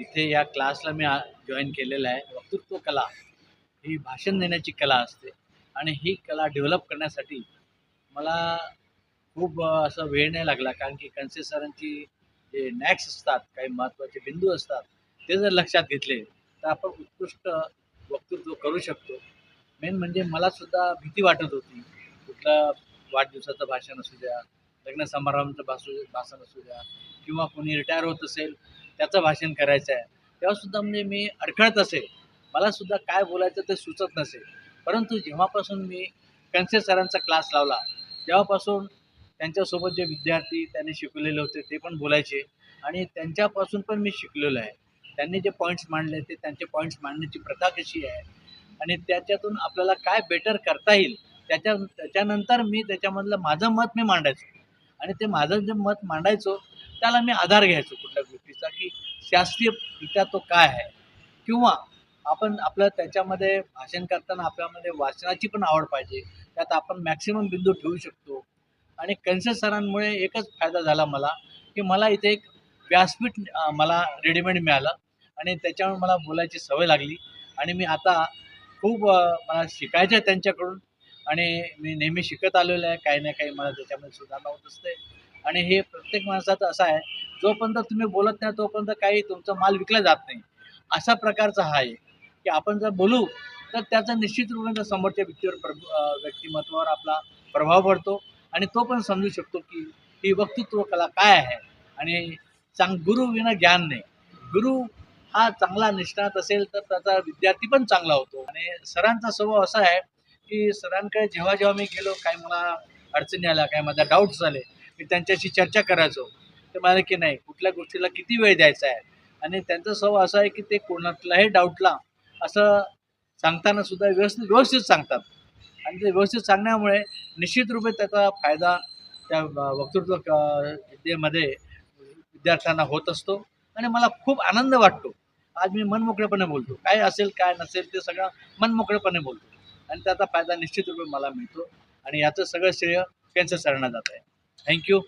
इथे या क्लासला मी जॉईन केलेलं आहे. वक्तृत्व कला ही भाषण देण्याची कला असते. आणि ही कला डेव्हलप करण्यासाठी मला खूप असा वेळ नाही लागला. कारण की कन्से सरांची जे नॅक्स असतात काही महत्त्वाचे बिंदू असतात ते जर लक्षात घेतले तर आपण उत्कृष्ट वक्तृत्व करू शकतो. मेन म्हणजे मला सुद्धा भीती वाटत होती. कुठलं वाढदिवसाचं भाषण असू द्या लग्न समारंभाचं भासू भाषण असू द्या किंवा कोणी रिटायर होत असेल त्याचं भाषण करायचं आहे. तेव्हासुद्धा म्हणजे मी अडखळत असेल मलासुद्धा काय बोलायचं ते सुचत नसेल परंतु जेव्हापासून मी कन्से सरांचा क्लास लावला तेव्हापासून त्यांच्यासोबत जे विद्यार्थी त्यांनी शिकवलेले होते ते पण बोलायचे आणि त्यांच्यापासून पण मी शिकलेलो आहे. त्यांनी जे पॉईंट्स मांडले ते त्यांचे पॉईंट्स मांडण्याची प्रथा कशी आहे आणि त्याच्यातून आपल्याला काय बेटर करता येईल त्याच्या त्याच्यानंतर मी त्याच्यामधलं माझं मत मी मांडायचो. आणि ते माझं जे मत मांडायचो त्याला मी आधार घ्यायचो कुठल्या गोष्टीचा की शास्त्रीयरित्या तो काय आहे? किंवा आपण आपलं त्याच्यामध्ये भाषण करताना आपल्यामध्ये वाचनाची पण आवड पाहिजे. त्यात आपण मॅक्सिमम बिंदू ठेवू शकतो. आणि कन्से सरांमुळे एकच फायदा झाला मला की मला इथे एक व्यासपीठ मला रेडीमेड मिळालं आणि त्याच्यामुळे मला बोलायची सवय लागली. आणि मी आता खूप मला शिकायचं आहे त्यांच्याकडून आणि मी नेहमी शिकत आलेलो आहे. काही ना काही मला त्याच्यामध्ये सुधारणा होत असते. आणि हे प्रत्येक माणसाचं असं आहे जोपर्यंत तुम्ही बोलत नाही तोपर्यंत काही तुमचा माल विकला जात नाही. अशा प्रकारचा हा आहे. की आपण जर बोलू तर त्याचा निश्चित रूपाने समोरच्या व्यक्तीवर प्र व्यक्तिमत्वावर आपला प्रभाव पडतो. आणि तो पण समजू शकतो की ही वक्तृत्व कला काय आहे. आणि चांग गुरु विना ज्ञान नाही. गुरु हा चांगला निष्णात असेल तर त्याचा विद्यार्थी पण चांगला होतो. आणि सरांचा स्वभाव असा आहे की सरांकडे जेव्हा जेव्हा मी गेलो काही मला अडचणी आल्या काही माझ्या डाऊट्स आले मी त्यांच्याशी चर्चा करायचो. ते की नाही? कुठल्या गोष्टीला किती वेळ द्यायचा आहे? आणि त्यांचा स्वभाव असा आहे की ते कोणालाही डाऊटला असं सांगताना सुद्धा व्यवस्थित व्यवस्थित सांगतात. आणि ते व्यवस्थित सांगण्यामुळे निश्चित रूपे त्याचा फायदा त्या वक्तृत्व विद्येमध्ये विद्यार्थ्यांना होत असतो. आणि मला खूप आनंद वाटतो. आज मी मनमोकळेपणे बोलतो. काय असेल काय नसेल ते सगळं मनमोकळेपणे बोलतो. आणि त्याचा फायदा निश्चित रूपे मला मिळतो. आणि याचं सगळं श्रेय कॅन्सर सरांना जात आहे. थँक्यू